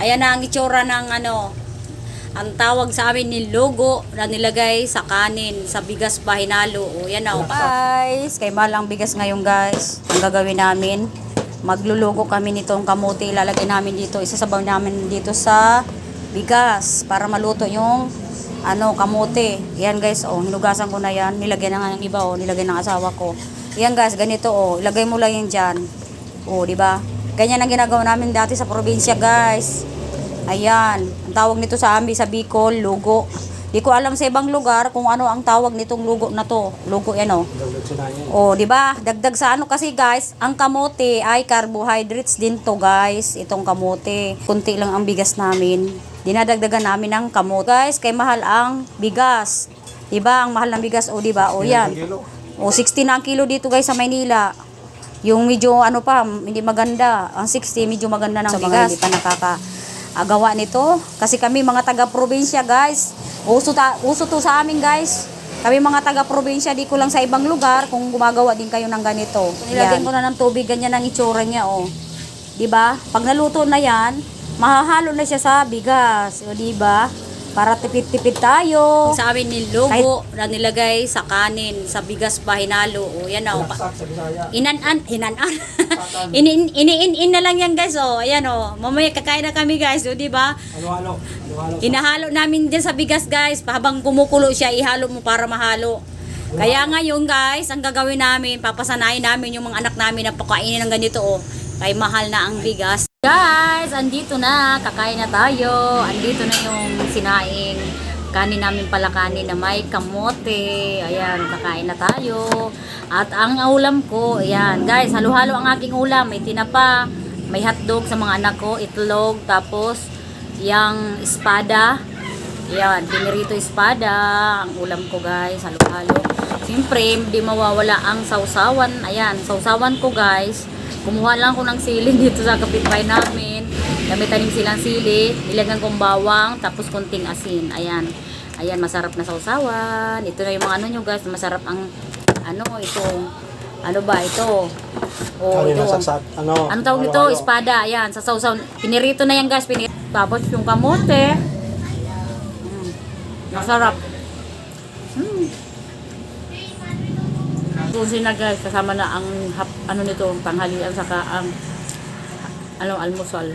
Ayan na ang itsura ng ano, ang tawag sa amin ni logo na nilagay sa kanin, sa bigas pa hinalo. O yan na. Guys, kay malang bigas ngayon guys. Ang gagawin namin, maglulugo kami nitong kamote. Ilalagay namin dito, isasabaw namin dito sa bigas para maluto yung ano, kamote. Yan guys, oh, hinugasan ko na yan. Nilagay na nga ng iba, oh, nilagay ng asawa ko. Yan guys, ganito, oh, ilagay mo lang yan dyan. Oh, di ba? Ganyan ang ginagawa namin dati sa probinsya, guys. Ayan, ang tawag nito sa amin sa Bicol, lugo. Di ko alam sa ibang lugar kung ano ang tawag nitong lugo na to. Lugo yan, oh. Sa nayan. Oh, di ba? Dagdag sa ano kasi guys, ang kamote ay carbohydrates din to guys, itong kamote. Kunti lang ang bigas namin. Dinadagdagan namin ng kamote. Guys, kay mahal ang bigas. Di ba? Ang mahal ng bigas, oh, di ba? Oh, yan. O 60 na ang kilo dito guys sa Maynila. Yung medyo ano pa, hindi maganda. Ang 60 medyo maganda ng Sa mga bigas. hindi Hindi pa nakakaagawa nito. Kasi kami mga taga-probinsya guys. Uso, ta, uso to sa amin guys. Kami mga taga-probinsya, di ko lang sa ibang lugar kung gumagawa din kayo ng ganito. Nilagyan ko na ng tubig, ganyan ang itsura niya, oh. 'Di ba? Pag naluto na 'yan, mahahalo na siya sa bigas, o 'di ba? Para tipid-tipid tayo. Sa amin ni logo na nilagay sa kanin, sa bigas pa hinalo. O yan o. Bisaya. Inanan, hinanan. ini ini in, in na lang yan guys oh. Ayan oh. Mamaya kakain na kami guys, oh, 'di ba? Halo-halo. Hinahalo namin din sa bigas guys. Habang kumukulo siya, ihalo mo para mahalo. Kaya ngayon guys, ang gagawin namin, papasanayin namin yung mga anak namin na pakainin ng ganito oh. Kay mahal na ang bigas. Guys, andito na. Kakain na tayo. Andito na yung sinaing kanin namin pala kanin na may kamote. Ayan, kakain na tayo. At ang ulam ko, ayan. Guys, halo-halo ang aking ulam. May tinapa, may hotdog sa mga anak ko, itlog, tapos yung espada. Yan, pinirito espada. Ang ulam ko guys, halo-halo. Siyempre, hindi mawawala ang sausawan. Ayan, sausawan ko guys. Kumuha lang ko ng sili dito sa kapitbahay namin. Kami tanim silang sili. Ilagyan kong bawang, tapos konting asin. Ayan. Ayan, masarap na sausawan. Ito na yung mga ano nyo guys. Masarap ang, ano, ito. Ano ba ito? Oh, Kami ito. nasasat. Ano? Ano tawag nito? Espada. Ayan, sa sausaw. Pinirito na yan guys. Pinirito. Tapos yung kamote. Mm. Masarap. Mm. Susi na guys. Kasama na ang hap, ano nito, tanghalian saka ang ano, almusal.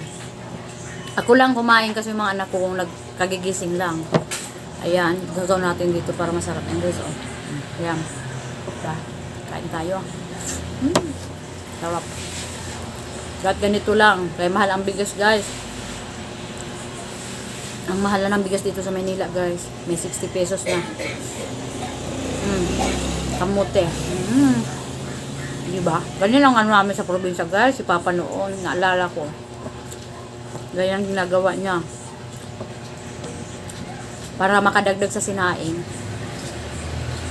Ako lang kumain kasi yung mga anak ko kung nagkagigising lang. Ayan, gagawin natin dito para masarap yan guys. Oh. Ayan. Diba? Kain tayo. Mm. Sarap. Kahit ganito lang. Kaya mahal ang bigas, guys. Ang mahal na ng bigas dito sa Manila, guys. May 60 pesos na. Mm. Kamote. Mm. Diba? Ganyan lang ano namin sa probinsya, guys. Si Papa noon, naalala ko. Ganyan ang ginagawa niya. Para makadagdag sa sinaing.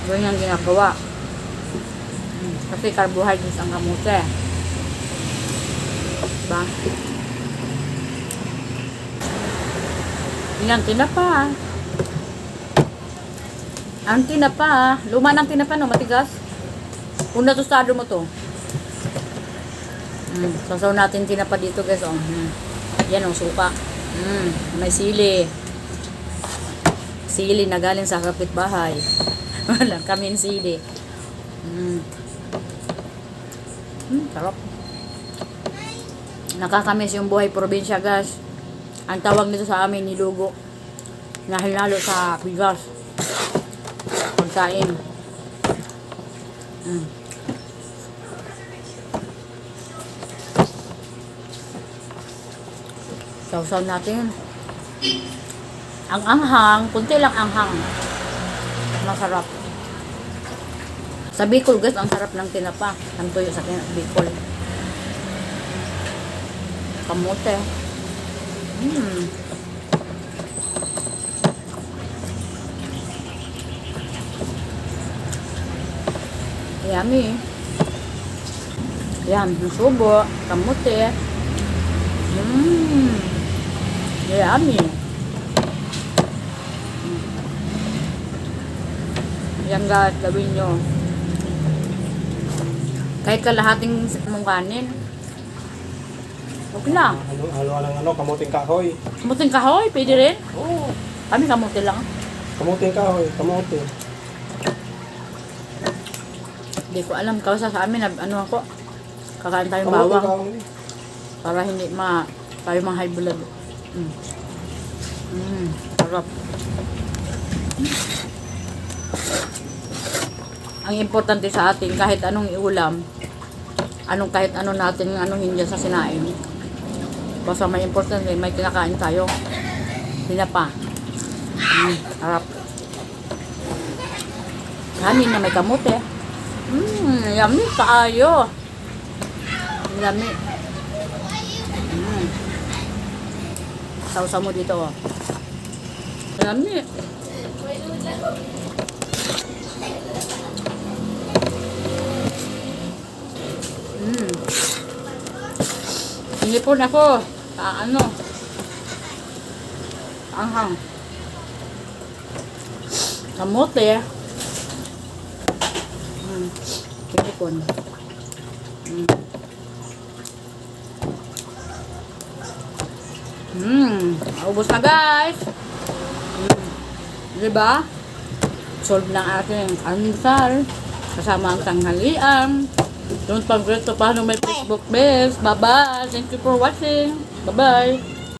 Ganyan ang ginagawa. Mm. Kasi carbohydrates ang kamote. Diba? Yan, tinapa. Ang tinapa, luma ng tinapa, no? Matigas. Kung natustado mo to. Mm, sasaw natin tinapa dito, guys, oh. Mm. Yan, oh, suka. Mm, may sili. Sili na galing sa kapitbahay. Wala kaming sili. Mm. Mm, sarap. Nakakamiss yung buhay probinsya, guys. Ang tawag nito sa amin, nilugo. Na hinalo sa bigas. Pagkain. Mm. Sausaw natin. Ang anghang, kunti lang anghang. Masarap. Sa Bicol, guys, ang sarap ng tinapa. Ang tuyo sa Bicol. Kamote. Mm. Yummy. Yan, subo, kamote. Mmm. Yummy. Mm. Yan guys, gawin nyo. Kahit kalahating mong kanin, Okay na. Halo, halo ng ano, kamuting kahoy. Kamuting kahoy, pwede rin. Oo. Kami kamuti lang. Kamuting kahoy, kamuti. Hindi ko alam. Kausa sa amin, ano ako, kakain tayong bawang para hindi ma tayo mga high blood. Mm. Mm, sarap. Ang importante sa atin, kahit anong iulam, anong kahit ano natin anong hindi sa sinain. Basta may importante, may kinakain tayo. Pinapa. Mm, sarap. Kanin na may kamote. Mmm, yummy kaayo. Yummy. Mm. Sausaw mo dito, oh. Yummy. Mm. Inipon ako. Ah, ano? Anghang. Kamote. Mm. Inipon. Mm. Mm. Ubus na guys. Mm. Diba? Solve ng ating ansal. Kasama ang tanghalian. Don't forget to follow my Facebook page. Bye-bye. Thank you for watching. Bye-bye.